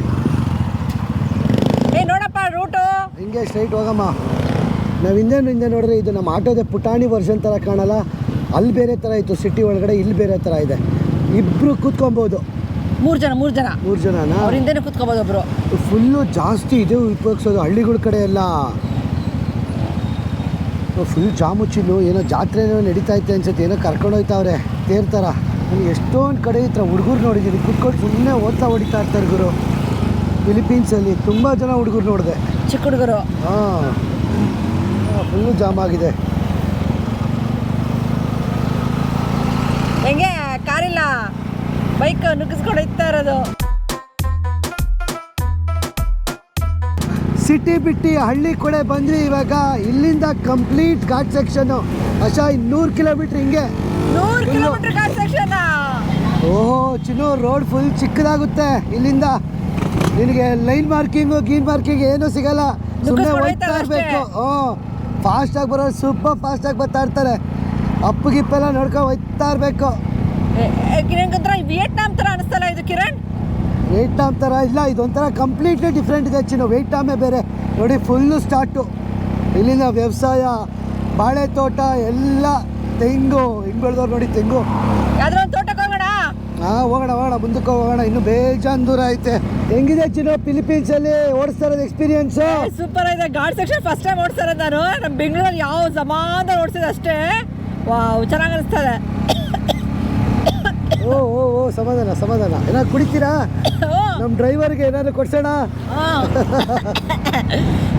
A: ಏ ನೋಡಪ್ಪ ರೂಟು
B: ಹಿಂಗೆ ಸ್ಟ್ರೈಟ್ ಹೋಗಮ್ಮ. ನಾವು ಹಿಂದೆ ಹಿಂದೆ ನೋಡಿದ್ರೆ ಇದು ನಮ್ಮ ಆಟೋದೇ ಪುಟಾಣಿ ವರ್ಷನ್ ಥರ ಕಾಣಲ್ಲ. ಅಲ್ಲಿ ಬೇರೆ ಥರ ಇತ್ತು ಸಿಟಿ ಒಳಗಡೆ ಇಲ್ಲಿ ಬೇರೆ ಥರ ಇದೆ. ಇಬ್ಬರು ಕೂತ್ಕೊಬೋದು.
A: ಮೂರು ಜನ ಮೂರು ಜನ.
B: ಮೂರು ಜನನ?
A: ಅವ್ರ ಕೂತ್ಕೊಬೋದು ಕುತ್ಕೋಬೋದು ಒಬ್ರು.
B: ಫುಲ್ಲು ಜಾಸ್ತಿ ಇದು ಉಪಯೋಗಿಸೋದು ಹಳ್ಳಿಗಳ ಕಡೆ ಎಲ್ಲ. ಫುಲ್ ಜಾಮುಚ್ಚಿಲು ಏನೋ ಜಾತ್ರೆ ಏನೋ ನಡೀತಾ ಐತೆ ಅನ್ಸುತ್ತೆ ಏನೋ ಕರ್ಕೊಂಡು ಹೋಯ್ತಾವ್ರೆ ತೇರ್ ಥರ ನಾನು ಎಷ್ಟೊಂದು ಕಡೆ ಈ ಥರ ಹುಡುಗರು ನೋಡಿದ್ದೀನಿ ಕುತ್ಕೊಂಡು ಸುಮ್ಮನೆ ಓದ್ತಾ ಹೊಡಿತಾ ಇರ್ತಾರೆ ಗುರು. ಫಿಲಿಪೀನ್ಸಲ್ಲಿ ತುಂಬ ಜನ ಹುಡುಗರು ನೋಡಿದೆ.
A: ಚಿಕ್ಕ ಹುಡುಗರು.
B: ಹಾಂ. ಫುಲ್ಲು ಜಾಮ್ ಆಗಿದೆ.
A: ಹೆಂಗೆ ಕಾರಿಲ್ಲ? ಬೈಕ್ ನುಗ್ಗಿಸ್ಕೊಂಡು ಹೋಗ್ತಾ ಇರೋದು.
B: ಸಿಟಿ ಬಿಟ್ಟು ಹಳ್ಳಿ ಕಡೆ ಬಂದ್ವಿ ಇವಾಗ. ಇಲ್ಲಿಂದ ಕಂಪ್ಲೀಟ್ ಘಾಟ್ ಸೆಕ್ಷನ್ ಅಶಾ ಇನ್ನೂರು ಕಿಲೋಮೀಟರ್ ಹಿಂಗೆ.
A: ನೂರು. ಕಿಲೋಮೀಟರ್ ಸೆಕ್ಷನ್
B: ಓಹೋ ಚಿನ್ನು ರೋಡ್ ಫುಲ್ ಚಿಕ್ಕದಾಗುತ್ತೆ ಇಲ್ಲಿಂದ. ನಿನಗೆ ಲೈನ್ ಮಾರ್ಕಿಂಗು ಗೀನ್ ಮಾರ್ಕಿಂಗ್ ಏನು ಸಿಗಲ್ಲ. ಸುಮ್ಮನೆ ಹೋಗ್ತಾ ಇರಬೇಕು. ಹ್ಞೂ ಫಾಸ್ಟಾಗಿ ಬರೋರು ಸೂಪರ್ ಫಾಸ್ಟಾಗಿ ಬರ್ತಾ ಇರ್ತಾರೆ. ಅಪ್ಪು ಗಿಪ್ಪೆಲ್ಲ ನೋಡ್ಕೊಂಡು ಹೋಗ್ತಾ ಇರಬೇಕು.
A: ವಿಯೆಟ್ನಾಮ್ ಥರ ಅನಿಸ್ತಲ್ಲ ಇದು ಕಿರಣ್?
B: ವೆಯ್ಟ್ ಟಾಮ್ ಥರ ಇಲ್ಲ ಇದೊಂಥರ ಕಂಪ್ಲೀಟ್ಲಿ ಡಿಫ್ರೆಂಟ್ ಇದೆ ಚಿನ್ನು. ವೆಯ್ಟ್ ಟಾಮೇ ಬೇರೆ. ನೋಡಿ ಫುಲ್ಲು ಸ್ಟಾರ್ಟು ಇಲ್ಲಿನ ವ್ಯವಸಾಯ ಬಾಳೆ ತೋಟ ಎಲ್ಲ ತೆಂಗು. ಹಿಂಗೆ ಬೆಳೆದವ್ರು ನೋಡಿ ತೆಂಗು
A: ಯಾವ್ದ್ರ ಒಂದು ತೋಟಕ್ಕೆ ಹೋಗೋಣ
B: ಹಾ ಹೋಗೋಣ ಹೋಗೋಣ ಮುಂದಕ್ಕೆ ಹೋಗೋಣ. ಇನ್ನು ಬೇಜಾನ್ ದೂರ ಐತೆ. ಹೆಂಗಿದೆ ಚಿನ್ನ ಫಿಲಿಪೀನ್ಸ್ ಅಲ್ಲಿ ಓಡಿಸ್ತಾ ಇರೋದು ಎಕ್ಸ್ಪೀರಿಯನ್ಸ್
A: ಸೂಪರ್ ಇದೆ. ಗಾಡ್ ಸೆಕ್ಷನ್ ಫಸ್ಟ್ ಟೈಮ್ ಓಡಿಸ್ತಾರೆ ನಾನು. ನಮ್ಮ ಬೆಂಗಳೂರಲ್ಲಿ ಯಾವ ಜಮಾನ ಓಡಿಸಿದೆ ಅಷ್ಟೇ. ವಾವ್ ಚೆನ್ನಾಗಿ ಅನಿಸ್ತದೆ
B: ಓ ಓ ಓ ಸಮಾಧಾನ ಸಮಾಧಾನ. ಏನಾದ್ರು ಕುಡಿತೀರಾ? ನಮ್ಮ ಡ್ರೈವರ್ಗೆ ಏನಾದ್ರು ಕೊಡ್ಸೋಣ?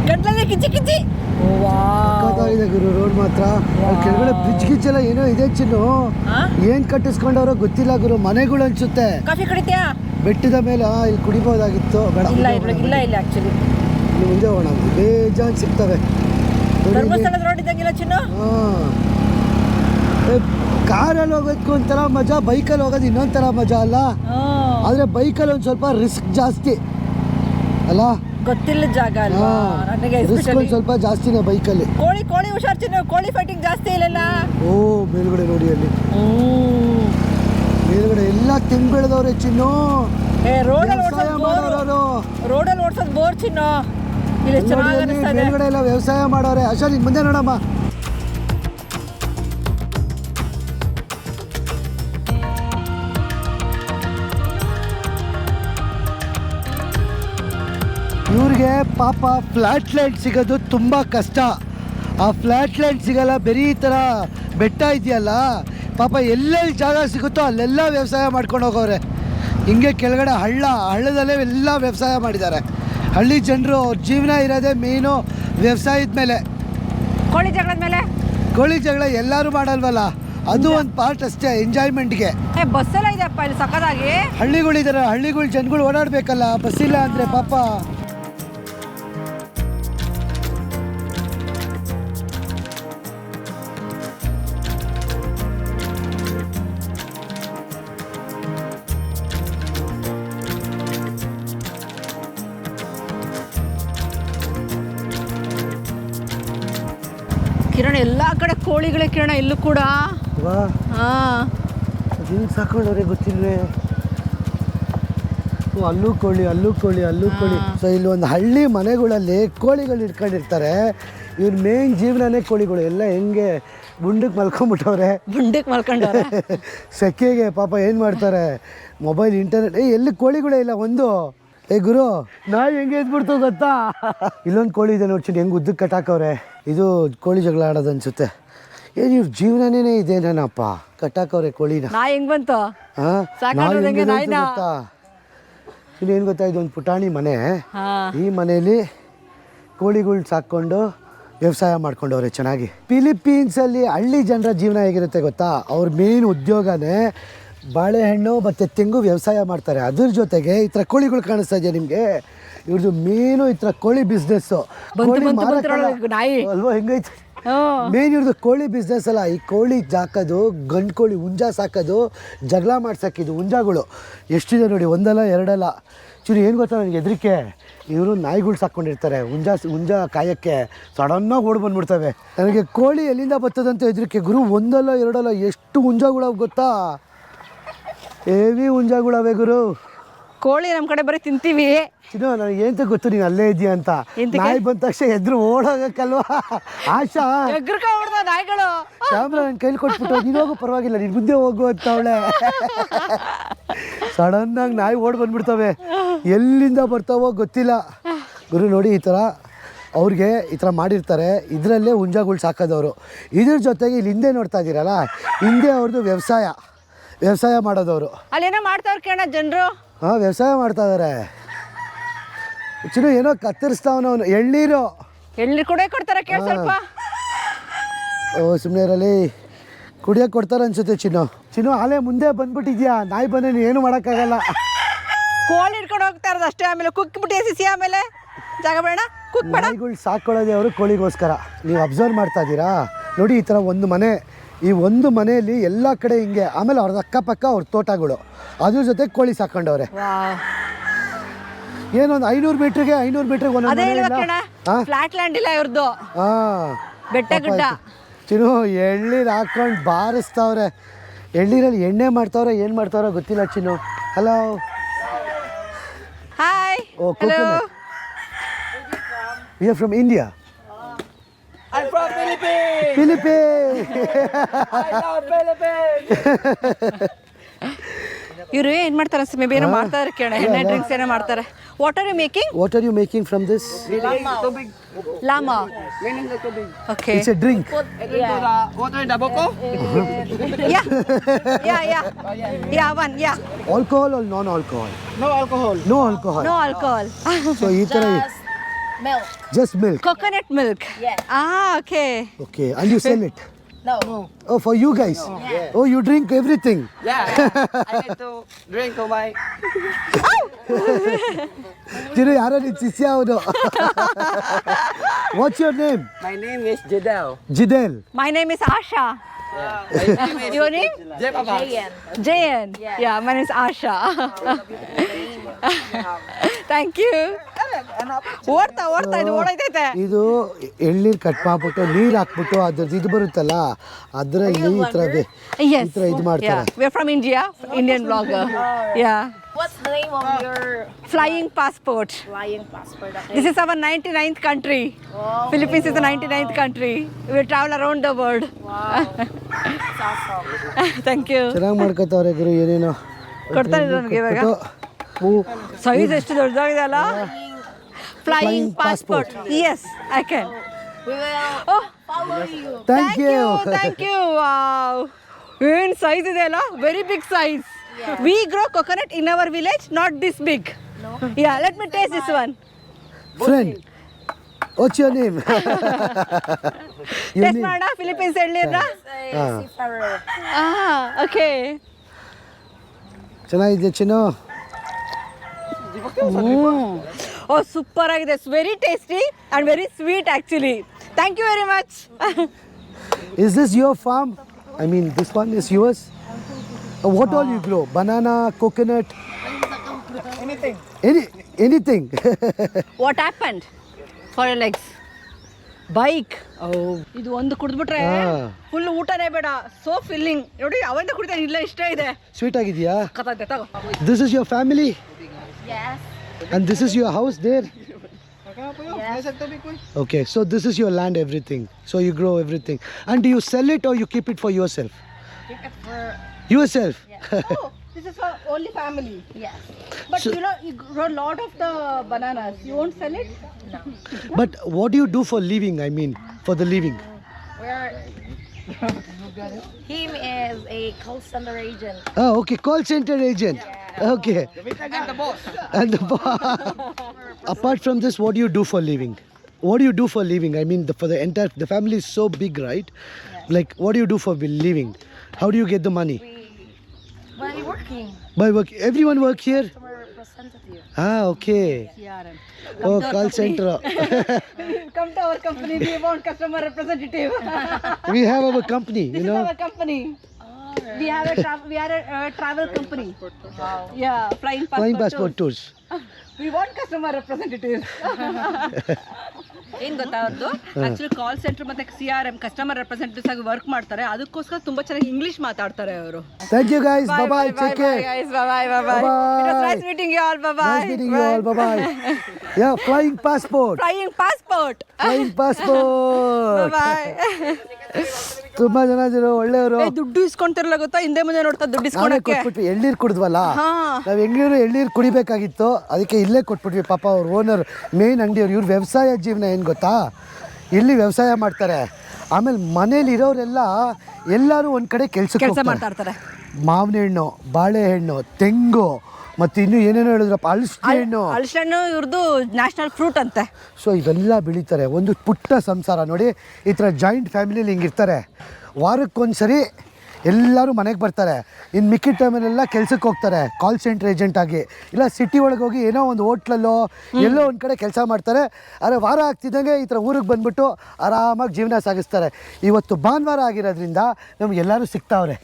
A: ಗಂಟ್ಲಲ್ಲಿ ಕಿಚ್ಚಿ ಕಿಚ್ಚಿ.
B: ಇದೆ ಗುರು ರೋಡ್ ಮಾತ್ರ. ಕೆಳಗಡೆ ಬ್ರಿಡ್ಜ್ ಗಿಜ್ ಎಲ್ಲ ಏನೋ ಇದೆ ಚಿನ್ನು? ಏನ್ ಕಟ್ಟಿಸ್ಕೊಂಡವ್ರೋ ಗೊತ್ತಿಲ್ಲ ಗುರು ಮನೆಗಳು ಅನ್ಸುತ್ತೆ.
A: ಕಾಫಿ ಕುಡಿತೀಯಾ?
B: ಬೆಟ್ಟದ ಮೇಲೆ ಇಲ್ಲಿ ಕುಡಿಬೋದಾಗಿತ್ತು ಬೇಡ
A: ಇಲ್ಲ ಇಲ್ಲ ಇಲ್ಲ ಆ್ಯಕ್ಚುಲಿ
B: ಇನ್ನು ಮುಂದೆ ಹೋಗೋಣ. ಬೇಜಾನ್ ಸಿಗ್ತವೆ. ಇಲ್ಲಿ.
A: ಧರ್ಮಸ್ಥಳದ ರೋಡ್ ಇದ್ದಂಗಿಲ್ಲ ಚಿನ್ನು?
B: ಕಾರಲ್ಲಿ ಹೋಗೋದಕ್ಕೂ ಒಂಥರ ಮಜಾ ಬೈಕಲ್ಲಿ ಹೋಗೋದು ಇನ್ನೊಂಥರ ಮಜಾ ಅಲ್ಲ. ಆದರೆ ಬೈಕಲ್ಲಿ ಒಂದು ಸ್ವಲ್ಪ ರಿಸ್ಕ್ ಜಾಸ್ತಿ. ಅಲ್ಲ?
A: ಗೊತ್ತಿಲ್ಲ ಜಾಗ ಅಲ್ವಾ? ನನಗೆ
B: ಸ್ವಲ್ಪ ಜಾಸ್ತಿನೇ ಬೈಕಲ್ಲಿ.
A: ಕೋಳಿ ಕೋಳಿ ಹುಷಾರ್ ಚಿನ್ನು ಕೋಳಿ ಫೈಟಿಂಗ್ ಜಾಸ್ತಿ ಇಲ್ಲಲ್ಲ?
B: ಓ ಮೇಲ್ಗಡೆ ನೋಡಿ ಅಲ್ಲಿ. ಮೇಲ್ಗಡೆ ಎಲ್ಲ ತೆಂಗು ಬೆಳೆದವ್ರೆ ಚಿನ್ನು.
A: ಏ ರೋಡಲ್ಲಿ
B: ವ್ಯವಸಾಯ
A: ಓಡಿಸೋದು ಬೋರ್.
B: ಮಾಡೋರು
A: ರೋಡಲ್ಲಿ ಓಡಿಸೋದು ಬೋರ್ ಚಿನ್ನು. ಇಲ್ಲಿ ಚೆನ್ನಾಗಿ ಅನಿಸ್ತದೆ.
B: ಮೇಲ್ಗಡೆ ಎಲ್ಲ ವ್ಯವಸಾಯ ಮಾಡೋರೆ. ಅಶಾ ನಿನ್ ಮುಂದೆ ನೋಡಮ್ಮ. ಇವ್ರಿಗೆ ಪಾಪ ಫ್ಲಾಟ್ ಲ್ಯಾಂಡ್ ಸಿಗೋದು ತುಂಬ ಕಷ್ಟ. ಆ ಫ್ಲಾಟ್ ಲ್ಯಾಂಡ್ ಸಿಗಲ್ಲ ಬರೀ ಈ ಥರ ಬೆಟ್ಟ ಇದೆಯಲ್ಲ ಪಾಪ ಎಲ್ಲೆಲ್ಲಿ ಜಾಗ ಸಿಗುತ್ತೋ ಅಲ್ಲೆಲ್ಲ ವ್ಯವಸಾಯ ಮಾಡ್ಕೊಂಡು ಹೋಗೋರೆ ಹಿಂಗೆ ಕೆಳಗಡೆ ಹಳ್ಳ ಹಳ್ಳದಲ್ಲೇ ಎಲ್ಲ ವ್ಯವಸಾಯ ಮಾಡಿದ್ದಾರೆ. ಹಳ್ಳಿ ಜನರು ಅವ್ರ ಜೀವನ ಇರೋದೇ ಮೇಯ್ನು ವ್ಯವಸಾಯದ ಮೇಲೆ.
A: ಕೋಳಿ ಜಗಳದ ಮೇಲೆ?
B: ಕೋಳಿ ಜಗಳ ಎಲ್ಲರೂ ಮಾಡಲ್ವಲ್ಲ ಅದು ಒಂದು ಪಾರ್ಟ್ ಅಷ್ಟೇ ಎಂಜಾಯ್ಮೆಂಟ್ಗೆ
A: ಏ ಬಸ್ಸೆಲ್ಲ ಇದೆಯಪ್ಪ ಇಲ್ಲಿ ಸಕ್ಕದಾಗಿ
B: ಹಳ್ಳಿಗಳಿದ್ದಾರೆ ಹಳ್ಳಿಗಳು ಜನಗಳು ಓಡಾಡಬೇಕಲ್ಲ ಬಸ್ ಇಲ್ಲ ಅಂದರೆ ಪಾಪ
A: ಕಿರಣ ಎಲ್ಲ ಕಡೆ ಕೋಳಿಗಳೇ ಕಿರಣ ಇಲ್ಲೂ ಕೂಡ. ಹಾ.
B: ಹಿಂಗೆ ಸಾಕೊಂಡವ್ರೆ ಗೊತ್ತಿಲ್ವೇ? ಓ ಅಲ್ಲೂ ಕೋಳಿ ಅಲ್ಲೂ ಕೋಳಿ ಅಲ್ಲೂ ಕೋಳಿ. ಸೊ ಇಲ್ಲಿ ಒಂದು ಹಳ್ಳಿ ಮನೆಗಳಲ್ಲಿ ಕೋಳಿಗಳು ಇಟ್ಕೊಂಡಿರ್ತಾರೆ. ಇವ್ರ ಮೇನ್ ಜೀವನನೇ ಕೋಳಿಗಳು. ಎಲ್ಲ ಹೆಂಗೆ ಗುಂಡಕ್ಕೆ ಮಲ್ಕೊಂಬಿಟ್ಟವ್ರೆ?
A: ಗುಂಡಕ್ಕೆ ಮಲ್ಕೊಂಡವ್ರೆ?
B: ಸೆಕೆಗೆ ಪಾಪ ಏನು ಮಾಡ್ತಾರೆ? Mobile internet. ಏ ಎಲ್ಲಿ ಕೋಳಿಗಳೇ ಇಲ್ಲ? ಒಂದು. ಏ ಗುರು. ನಾಯಿ ಹೆಂಗೆ ಎದ್ಬಿಡ್ತು ಗೊತ್ತಾ? ಇಲ್ಲೊಂದು ಕೋಳಿ ಇದೆ ನೋಡಿ ಹೆಂಗೆ ಉದ್ದಕ್ಕೆ ಕಟ್ಟಾಕವ್ರೆ ಇದು ಕೋಳಿ ಜಗಳ ಆಡೋದು ಅನ್ಸುತ್ತೆ. ಏನು ಇವ್ರ ಜೀವನನೇ ಇದೇನಪ್ಪ ಕಟ್ಟಾಕವ್ರೆ ಕೋಳಿನ.
A: ಹೆಂಗ್ ಬಂತು?
B: ನಾಯಿ
A: ಹೆಂಗೆ
B: ಹೆಂಗಿದೆ ಗೊತ್ತಾ? ಇನ್ನೇನು ಗೊತ್ತಾ ಇದೊಂದು ಪುಟಾಣಿ ಮನೆ. ಈ ಮನೆಯಲ್ಲಿ ಕೋಳಿಗಳು ಸಾಕೊಂಡು ವ್ಯವಸಾಯ ಮಾಡ್ಕೊಂಡವ್ರೆ ಚೆನ್ನಾಗಿ. ಫಿಲಿಪೀನ್ಸಲ್ಲಿ ಹಳ್ಳಿ ಜನರ ಜೀವನ ಹೇಗಿರುತ್ತೆ ಗೊತ್ತಾ? ಅವ್ರ ಮೇನ್ ಉದ್ಯೋಗನೇ ಬಾಳೆಹಣ್ಣು ಮತ್ತು ತೆಂಗು ವ್ಯವಸಾಯ ಮಾಡ್ತಾರೆ. ಅದ್ರ ಜೊತೆಗೆ ಈ ಥರ ಕೋಳಿಗಳು ಕಾಣಿಸ್ತಾ ಇದೆಯಾ ನಿಮಗೆ? ಇವ್ರದ್ದು ಮೇನು ಈ ಥರ ಕೋಳಿ ಬಿಸ್ನೆಸ್ಸು
A: ನಾಯಿ.
B: ಅಲ್ವಾ ಹೆಂಗೈತೆ. ಮೇನ್ ಇವ್ರದ್ದು ಕೋಳಿ ಬಿಸ್ನೆಸ್ ಅಲ್ಲ ಈ ಕೋಳಿ ಜಾಕೋದು ಗಂಡು ಕೋಳಿ ಹುಂಜ ಸಾಕೋದು ಜಗಳ ಮಾಡ್ಸಾಕಿದ್ದು ಹುಂಜಗಳು. ಎಷ್ಟಿದೆ ನೋಡಿ ಒಂದಲ್ಲ ಎರಡಲ್ಲ. ಚೂರು ಏನು ಗೊತ್ತಾ ನನಗೆ ಹೆದರಿಕೆ? ಇವರು ನಾಯಿಗಳು ಸಾಕ್ಕೊಂಡಿರ್ತಾರೆ ಹುಂಜ ಹುಂಜ ಕಾಯಕ್ಕೆ. ಸಡನ್ನಾಗಿ ಓಡಿ ಬಂದ್ಬಿಡ್ತವೆ. ನನಗೆ ಕೋಳಿ ಎಲ್ಲಿಂದ ಬರ್ತದಂತ ಹೆದರಿಕೆ ಗುರು ಒಂದಲ್ಲ ಎರಡಲ್ಲ ಎಷ್ಟು ಹುಂಜಗಳವ ಗೊತ್ತಾ? ಹೆವಿ ಹುಂಜಗಳವೆ ಗುರು.
A: ಕೋಳಿ ನಮ್ಮ ಕಡೆ ಬರೀ ತಿಂತೀವಿ.
B: ಇದು ನನಗೆ ಏನಂತ ಗೊತ್ತು ನೀನು ಅಲ್ಲೇ ಇದೆಯಾ ಅಂತ?
A: ಎಂತಕ್ಕೆ?
B: ನಾಯಿ ಬಂದ ತಕ್ಷಣ ಎದ್ರು ಓಡೋಗಕ್ಕಲ್ವಾ? ಆಶಾ.
A: ಎಗ್ರಕೊಂಡ್ಬಿಡ್ತಾವ ನಾಯಿಗಳು.
B: ಕ್ಯಾಮ್ರಾ ನನ್ನ ಕೈಲಿ ಕೊಟ್ಬಿಟ್ಟು ನೀನು ಹೋಗು ಪರವಾಗಿಲ್ಲ ನೀನು ಮುಂದೆ ಹೋಗು ಅಂತ ಅವಳೆ. ಸಡನ್ನಾಗಿ ನಾಯಿ ಓಡ್ ಬಂದ್ಬಿಡ್ತವೆ. ಎಲ್ಲಿಂದ ಬರ್ತಾವೋ ಗೊತ್ತಿಲ್ಲ. ಗುರು ನೋಡಿ ಈ ಥರ ಅವ್ರಿಗೆ ಈ ಥರ ಮಾಡಿರ್ತಾರೆ. ಇದರಲ್ಲೇ ಹುಂಜಗಳು ಸಾಕೋದವರು. ಇದ್ರ ಜೊತೆಗೆ ಇಲ್ಲಿ ಹಿಂದೆ ನೋಡ್ತಾ ಇದ್ದೀರಲ್ಲ ಹಿಂದೆ ಅವ್ರದ್ದು ವ್ಯವಸಾಯ. ವ್ಯವಸಾಯ ಮಾಡೋದವರು.
A: ಅಲ್ಲೇನೋ ಮಾಡ್ತಾವ್ರ ಕೇಳ ಜನರು.
B: ಹಾಂ ವ್ಯವಸಾಯ ಮಾಡ್ತಾ ಇದ್ದಾರೆ ಚಿನ್ನು ಏನೋ ಕತ್ತರಿಸ್ತಾವನವನು ಎಳ್ನೀರು.
A: ಎಳ್ನೀರು ಕೂಡ ಕೊಡ್ತಾರೆ ಕೇಳ ಸ್ವಲ್ಪ.
B: ಓ ಸುಮ್ಮನೆ ಇರಲಿ. ಕುಡಿಯೋಕೆ ಕೊಡ್ತಾರೆ ಅನ್ಸುತ್ತೆ ಚಿನ್ನು. ಚಿನ್ನು ಆಲೆ ಮುಂದೆ ಬಂದ್ಬಿಟ್ಟಿದ್ಯಾ? ನಾಯಿ ಬಂದ್ರೆ ನೀನು ಏನು ಮಾಡೋಕ್ಕಾಗಲ್ಲ.
A: ಕೋಳಿ ಹಿಡ್ಕೊಂಡು ಹೋಗ್ತಾ ಇರೋದು ಅಷ್ಟೇ ಆಮೇಲೆ. ಕುಕ್ಬಿಟ್ಟು ಎಸಿಸಿ ಆಮೇಲೆ. ಜಾಗ ಬೇಡ. ಕುಕ್ ಬೇಡ.
B: ನಾಯಿಗಳು ಸಾಕೊಳ್ಳೋದೇ ಅವರು ಕೋಳಿಗೋಸ್ಕರ. ನೀವು ಅಬ್ಸರ್ವ್ ಮಾಡ್ತಾ ಇದ್ದೀರಾ? ನೋಡಿ ಈ ಥರ ಒಂದು ಮನೆ. ಈ ಒಂದು ಮನೆಯಲ್ಲಿ ಎಲ್ಲ ಕಡೆ ಹಿಂಗೆ ಆಮೇಲೆ ಅವ್ರದ್ದು ಅಕ್ಕಪಕ್ಕ ಅವ್ರ ತೋಟಗಳು. ಅದ್ರ ಜೊತೆ ಕೋಳಿ ಸಾಕೊಂಡವ್ರೆ. ಏನೊಂದು ಐನೂರು ಮೀಟ್ರಿಗೆ ಐನೂರು ಮೀಟ್ರಿಗೆ ಒಂದೊಂದು
A: ಅದೇ
B: ಮನೆ
A: ಹೇಳ್ಬೇಕು
B: ಇಲ್ಲ
A: ಕಣ ಫ್ಲಾಟ್ ಲ್ಯಾಂಡ್ ಇಲ್ಲ ಇವ್ರದ್ದು
B: ಹಾಂ
A: ಬೆಟ್ಟ ಗುಡ್ಡ.
B: ಚಿನ್ನು ಹಾಕೊಂಡು ಬಾರಿಸ್ತಾವ್ರೆ. ಎಳ್ನೀರಲ್ಲಿ ಎಣ್ಣೆ ಮಾಡ್ತಾವ್ರೆ ಏನು ಮಾಡ್ತಾವ್ರೆ ಗೊತ್ತಿಲ್ಲ ಚಿನ್ನು.
A: Hello
B: hi oh hello from India
C: I'm from Philippines.
B: Philippine
C: I love Philippines.
A: ಇವ್ರು ಏನ್ ಮಾಡ್ತಾರೆ ಮೇ ಬಿ ಏನೋ ಮಾಡ್ತಾರೆ ಕೇಳ ಎಣ್ಣೆ ಡ್ರಿಂಕ್ಸ್ ಏನೋ ಮಾಡ್ತಾರೆ what are you making
B: what are you making from this
A: llama
C: Meaning the tubig.
A: Okay
B: it's a drink
C: Into the water in the boko.
A: Yeah yeah yeah yeah one yeah
B: alcohol or non alcohol
C: No alcohol.
B: No alcohol
A: no alcohol
B: so ಈ Milk.
D: Just milk.
B: Coconut milk.
A: Yeah. Ah,
D: okay.
A: Okay, and
B: you sell it. No. Oh,
D: for
B: you guys. No. Yeah. Oh, you drink everything.
C: Yeah. yeah. I need to drink to my.
B: What's your name?
C: My name is Jidel.
B: Jidel.
A: My name is Asha.
C: Yeah. Name is your name?
D: Jayan.
A: Jayan.
D: Yeah.
A: yeah, my name is Asha. Thank you. ಓಡ್ತಾ ಓಡ್ತಾ ಇದು ಓಡೈತೈತೆ
B: ಇದು ಎಳ್ನೀರು cut ಮಾಡ್ಬಿಟ್ಟು ನೀರು ಹಾಕ್ಬಿಟ್ಟು ಅದ್ರದ್ದು ಇದು ಬರುತ್ತಲ್ಲ ಅದರಲ್ಲಿ ಈ ಥರ ಈ. ಥರ ಇದು ಮಾಡ್ತಾರೆ
A: Yeah, from from India, Indian yeah Yeah,
D: What's the name of your
A: flying passport.
D: flying passport? Okay.
A: This is our 99th country.
D: Oh,
A: Philippines is the 99th country. We travel around the world.
D: wow. That's awesome.
A: Thank you.
B: ಚೆನ್ನಾಗಿ ಮಾಡ್ಕೋತಾವ್ರೆ ಗುರು ಏನೇನೋ
A: ಕೊಡ್ತಾರೆ ನನಗೆ ಇವಾಗ size ಎಷ್ಟು ದೊಡ್ಡದಾಗಿದೆ ಅಲ್ಲ
B: Flying
A: flying passport yes I can
D: We will
A: oh
D: follow you.
B: Thank you
A: thank you wow ಏನ್ size ಇದೆ ಅಲ್ಲ very big size we grow coconut in our village not this big yeah let me taste this one
B: friend what's your name
A: taste ಮಾಡೋಣ Philippines ಎಳ್ನೀರ್ನ
D: Say seafarer.
A: ಆ okay
B: ಚೆನ್ನಾಗಿದೆ ಚಿನ್ನು
A: oh super ಆಗಿದೆ. Very tasty and very sweet actually thank you very much
B: is this your farm I mean this one is yours what all you grow banana Banana, coconut?
C: Anything.
B: Any, anything.
A: What happened for your legs bike ಇದು ಒಂದು ಕುಡಿದ್ಬಿಟ್ರೆ. Full ಊಟನೇ ಬೇಡ. So filling ನೋಡಿ ಅವಂದ ಕುಡಿತಾನೆ. ಇಲ್ಲ ಇಷ್ಟ ಇದೆ.
B: Sweet ಆಗಿದೆಯಾ?
A: This is
B: This is your family?
D: Yes.
B: And this is your house there?
D: Yes.
B: Okay, so this is your land, everything. So you grow everything. And do you sell it or you keep it for yourself? Keep it for Yourself?
A: Oh, this is for only family.
D: Yes.
A: But
B: So-
A: you know, you grow a lot of the bananas. You won't sell it?
D: No.
B: But what do you do for living? I mean, for the living?
D: We're. Him is a call center agent.
B: Oh, okay, call center agent. Okay.
C: I'm the boss.
B: And the boss. apart from this, what do you do for living? What do you do for living? I mean, the, for the entire the family is so big, right? Like, what do you do for living? How do you get the money?
D: We. Where are you working?
B: By work, everyone work here.
D: Customer representative.
B: Ah, okay. Oh, call center.
A: Come to our company. We want customer representative.
B: we have our company,
A: this
B: you
A: is
B: know.
A: our company. We have a tra- we are a uh, travel company.
D: Wow.
A: Yeah, flying passport.
B: Flying passport
A: tours.
B: tours.
A: We want customer representative. ಏನ್ ಗೊತ್ತಾ ಅವ್ರದ್ದು actually call centre ಮತ್ತೆ C R M customer representatives ಆಗಿ work ಮಾಡ್ತಾರೆ ಅದಕ್ಕೋಸ್ಕರ ತುಂಬಾ ಚೆನ್ನಾಗಿ English ಮಾತಾಡ್ತಾರೆ ಅವರು
B: Thank you guys. Bye bye. Take care.
A: guys. Bye bye. Bye bye.
B: Bye-bye.
A: It was nice meeting you all. Bye bye.
B: Nice meeting you all. Bye bye. yeah, flying passport.
A: Flying passport.
B: Flying passport.
A: Bye.
B: ತುಂಬಾ ಜನ ಜನ ಒಳ್ಳೆಯವರು.
A: ದುಡ್ಡು ಇಸ್ಕೊಂತಿರಲ್ಲ ಗೊತ್ತಾ? ಹಿಂದೆ ಮುಂದೆ ನೋಡ್ತಾ ದುಡ್ಡು
B: ನಾವೇ
A: ಇಸ್ಕೊಳಕ್ಕೆ.
B: ಕೊಟ್ಬಿಟ್ವಿ ಎಳ್ನೀರು ಕುಡಿದ್ವಲ್ಲ?
A: ಹಾ.
B: ನಾವು ಹೆಂಗಿರು ಎಳ್ನೀರು ಕುಡಿಬೇಕಾಗಿತ್ತು. ಅದಕ್ಕೆ ಇಲ್ಲೇ ಕೊಟ್ಬಿಟ್ವಿ. ಪಾಪ ಅವ್ರ ಓನರ್ ಮೇನ್ ಅಂಗಡಿಯವ್ರು ಇವ್ರ ವ್ಯವಸಾಯ ಜೀವನ ಏನು ಗೊತ್ತಾ? ಇಲ್ಲಿ ವ್ಯವಸಾಯ ಮಾಡ್ತಾರೆ. ಆಮೇಲೆ ಮನೇಲಿ ಇರೋರೆಲ್ಲ ಎಲ್ಲರೂ ಒಂದು ಕಡೆ
A: ಕೆಲಸ
B: ಕೆಲಸ.
A: ಮಾಡ್ತಾ ಇರ್ತಾರೆ.
B: ಮಾವಿನ ಹಣ್ಣು ಬಾಳೆಹಣ್ಣು ತೆಂಗು ಮತ್ತು ಇನ್ನು ಏನೇನೋ ಹೇಳಿದ್ರಪ್ಪ? ಅಳಿಸ್ಲಿ ಹಣ್ಣು.
A: ಹಲಸಣ್ಣು ಇವ್ರದ್ದು ನ್ಯಾಷನಲ್ ಫ್ರೂಟ್ ಅಂತೆ.
B: ಸೊ ಇವೆಲ್ಲ ಬೆಳೀತಾರೆ. ಒಂದು ಪುಟ್ಟ ಸಂಸಾರ ನೋಡಿ ಈ ಥರ ಜಾಯಿಂಟ್ ಫ್ಯಾಮಿಲಿಲಿ ಹಿಂಗಿರ್ತಾರೆ ವಾರಕ್ಕೊಂದ್ಸರಿ ಎಲ್ಲರೂ ಮನೆಗೆ ಬರ್ತಾರೆ. ಇನ್ನು ಮಿಕ್ಕಿದ ಟೈಮಲ್ಲೆಲ್ಲ ಕೆಲ್ಸಕ್ಕೆ ಹೋಗ್ತಾರೆ ಕಾಲ್ ಸೆಂಟರ್ ಏಜೆಂಟ್ ಆಗಿ. ಇಲ್ಲ ಸಿಟಿ ಒಳಗೆ ಹೋಗಿ ಏನೋ ಒಂದು ಹೋಟ್ಲಲ್ಲೋ ಎಲ್ಲೋ ಒಂದು ಕಡೆ ಕೆಲಸ ಮಾಡ್ತಾರೆ. ಆದರೆ ವಾರ ಆಗ್ತಿದ್ದಂಗೆ ಈ ಥರ ಊರಿಗೆ ಬಂದ್ಬಿಟ್ಟು ಆರಾಮಾಗಿ ಜೀವನ ಸಾಗಿಸ್ತಾರೆ. ಇವತ್ತು ಭಾನುವಾರ ಆಗಿರೋದ್ರಿಂದ ನಮಗೆಲ್ಲರೂ ಸಿಗ್ತಾವ್ರೆ.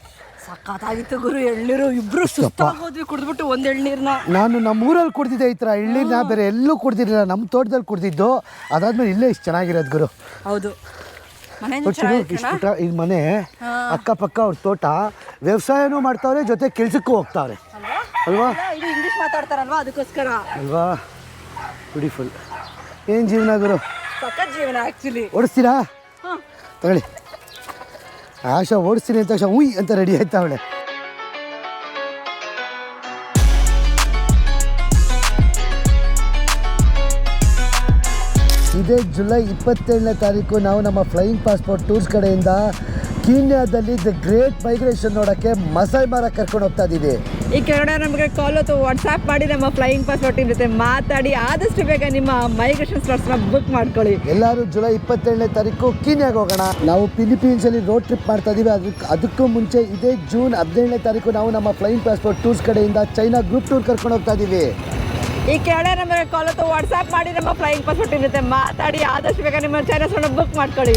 A: ಸಖತ್ತಾಗಿತ್ತು ಗುರು. ಎಳ್ನೀರು ಇಬ್ರು ಸುಸ್ತಾಗೋದ್ವಿ ಕುಡಿದ್ಬಿಟ್ಟು ಒಂದ್ ಎಳ್ನೀರ್ನ.
B: ನಾನು ನಮ್ಮ ಊರಲ್ಲಿ ಕುಡ್ದಿದ್ದೆ ಈ ಥರ. ಎಳ್ನೀರನ್ನ ಬೇರೆ ಎಲ್ಲೂ ಕುಡ್ದಿರಲಿಲ್ಲ. ನಮ್ಮ ತೋಟದಲ್ಲಿ ಕುಡ್ದಿದ್ದು. ಅದಾದ್ಮೇಲೆ ಇಲ್ಲೇ ಇಷ್ಟು ಚೆನ್ನಾಗಿರೋದು ಗುರು.
A: ಹೌದು.
B: ಇಷ್ಟು ಈ ಮನೆ ಅಕ್ಕಪಕ್ಕ ಅವ್ರ ತೋಟ ವ್ಯವಸಾಯನೂ ಮಾಡ್ತಾವ್ರೆ ಜೊತೆ ಕೆಲ್ಸಕ್ಕೂ ಹೋಗ್ತಾವ್ರೆ. ಅಲ್ವಾ?
A: ಇಂಗ್ಲಿಷ್ ಮಾತಾಡ್ತಾರಲ್ವಾ ಅದಕ್ಕೋಸ್ಕರ?
B: ಅಲ್ವಾ? ಬ್ಯೂಟಿಫುಲ್ ಏನು ಜೀವನ ಗುರು?
A: ಜೀವನ ಆಕ್ಚುಲಿ
B: ಓಡಿಸ್ತೀರಾ? ತಗೊಳ್ಳಿ. ಆಶಾ ಓಡಿಸ್ತೀನಿ ಅಂತ ತಕ್ಷಣ ಉಯ್ ಅಂತ ರೆಡಿ ಆಯ್ತಾ ಅವಳೆ? ಇದೇ ಜುಲೈ ಇಪ್ಪತ್ತೇಳನೇ ತಾರೀಕು ನಾವು ನಮ್ಮ ಫ್ಲೈಯಿಂಗ್ ಪಾಸ್ಪೋರ್ಟ್ ಟೂರ್ಸ್ ಕಡೆಯಿಂದ ಕೀನ್ಯಾದಲ್ಲಿ ದ ಗ್ರೇಟ್ ಮೈಗ್ರೇಷನ್ ನೋಡೋಕ್ಕೆ ಮಸಾಯ್ ಮಾರ ಕರ್ಕೊಂಡು ಹೋಗ್ತಾ ಇದ್ದೀವಿ.
A: ಈ ಕೆನಡ ನಮಗೆ ಕಾಲ್ ಅಥವಾ ವಾಟ್ಸಾಪ್ ಮಾಡಿ ನಮ್ಮ ಫ್ಲೈಯಿಂಗ್ ಪಾಸ್ಪೋರ್ಟ್ ಜೊತೆ ಮಾತಾಡಿ ಆದಷ್ಟು ಬೇಗ ನಿಮ್ಮ ಮೈಗ್ರೇಷನ್ ಸ್ಲಾಟ್ಸ್ನ ಬುಕ್ ಮಾಡ್ಕೊಳ್ಳಿ.
B: ಎಲ್ಲರೂ ಜುಲೈ ಇಪ್ಪತ್ತೇಳನೇ ತಾರೀಕು ಕೀನ್ಯಾಗ ಹೋಗೋಣ. ನಾವು ಫಿಲಿಪೀನ್ಸಲ್ಲಿ ರೋಡ್ ಟ್ರಿಪ್ ಮಾಡ್ತಾ ಇದ್ದೀವಿ. ಅದಕ್ಕೆ ಅದಕ್ಕೂ ಮುಂಚೆ ಇದೇ ಜೂನ್ ಹದಿನೇಳನೇ ತಾರೀಕು ನಾವು ನಮ್ಮ ಫ್ಲೈಯಿಂಗ್ ಪಾಸ್ಪೋರ್ಟ್ ಟೂರ್ಸ್ ಕಡೆಯಿಂದ ಚೈನಾ ಗ್ರೂಪ್ ಟೂರ್ ಕರ್ಕೊಂಡು ಹೋಗ್ತಾ ಇದ್ದೀವಿ.
A: ಈ ಕೆಳಗಡೆ ನಮಗೆ ಕಾಲ್ ಅಥವಾ ವಾಟ್ಸಾಪ್ ಮಾಡಿ ನಮ್ಮ ಫ್ಲೈಯಿಂಗ್ ಪಾಸ್ಪೋರ್ಟ್ ಇರುತ್ತೆ ಮಾತಾಡಿ ಆದಷ್ಟು ಬೇಗ ನಿಮ್ಮ ಚೈನಾ ಬುಕ್ ಮಾಡ್ಕೊಳ್ಳಿ.